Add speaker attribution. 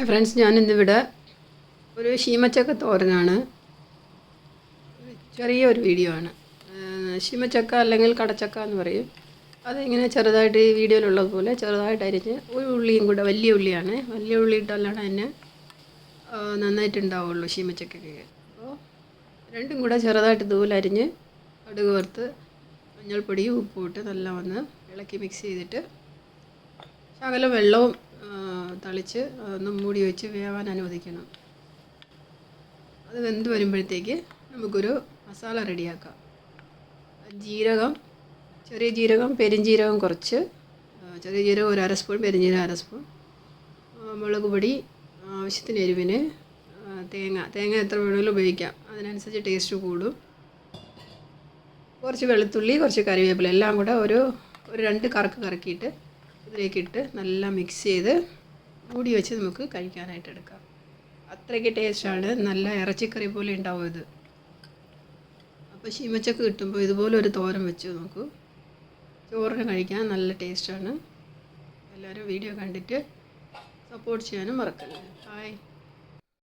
Speaker 1: Hi friends ഞാനിന്നിവിടെ ഒരു ശീമച്ചക്ക തോരനാണ്. ചെറിയൊരു വീഡിയോ ആണ്. ഷീമച്ചക്ക അല്ലെങ്കിൽ കടച്ചക്ക എന്ന് പറയും. അതിങ്ങനെ ചെറുതായിട്ട് ഈ വീഡിയോയിലുള്ളതുപോലെ ചെറുതായിട്ട് അരിഞ്ഞ് ഒരു ഉള്ളിയും കൂടെ വലിയ ഉള്ളിയാണ്. വലിയ ഉള്ളി ഇട്ടാലാണ് അതിന് നന്നായിട്ടുണ്ടാവുള്ളൂ ശീമച്ചക്കയ്ക്ക് അപ്പോൾ രണ്ടും കൂടെ ചെറുതായിട്ട് ഇതുപോലെ അരിഞ്ഞ് കടുക് വറുത്ത് മഞ്ഞൾപ്പൊടിയും ഉപ്പും ഇട്ട് നല്ല വന്ന് ഇളക്കി മിക്സ് ചെയ്തിട്ട് ശകലം വെള്ളവും തളിച്ച് ഒന്ന് മൂടി വെച്ച് വേവാൻ അനുവദിക്കണം. അത് വെന്ത് വരുമ്പോഴത്തേക്ക് നമുക്കൊരു മസാല റെഡിയാക്കാം. ജീരകം ചെറിയ ജീരകം പെരിഞ്ജീരകം കുറച്ച് ചെറിയ ജീരകം ഒരു അര സ്പൂൺ പെരിഞ്ജീരകം അര സ്പൂൺ മുളക് പൊടി ആവശ്യത്തിന് എരിവിന് തേങ്ങ തേങ്ങ എത്ര വേണമെങ്കിലും ഉപയോഗിക്കാം. അതിനനുസരിച്ച് ടേസ്റ്റ് കൂടും. കുറച്ച് വെളുത്തുള്ളി കുറച്ച് കറിവേപ്പില എല്ലാം കൂടെ ഒരു ഒരു രണ്ട് കറക്ക് കറക്കിയിട്ട് ഇതിലേക്കിട്ട് നല്ല മിക്സ് ചെയ്ത് മൂടി വെച്ച് നമുക്ക് കഴിക്കാനായിട്ട് എടുക്കാം. അത്രയ്ക്ക് ടേസ്റ്റാണ്. നല്ല ഇറച്ചിക്കറി പോലെ ഉണ്ടാവും ഇത്. അപ്പോൾ ശീമച്ചക്ക് കിട്ടുമ്പോൾ ഇതുപോലെ ഒരു തോരൻ വെച്ച് നോക്കൂ. ചോറിന് കഴിക്കാൻ നല്ല ടേസ്റ്റാണ്. എല്ലാവരും വീഡിയോ കണ്ടിട്ട് സപ്പോർട്ട് ചെയ്യാനും മറക്കല്ലേ. ഹായ്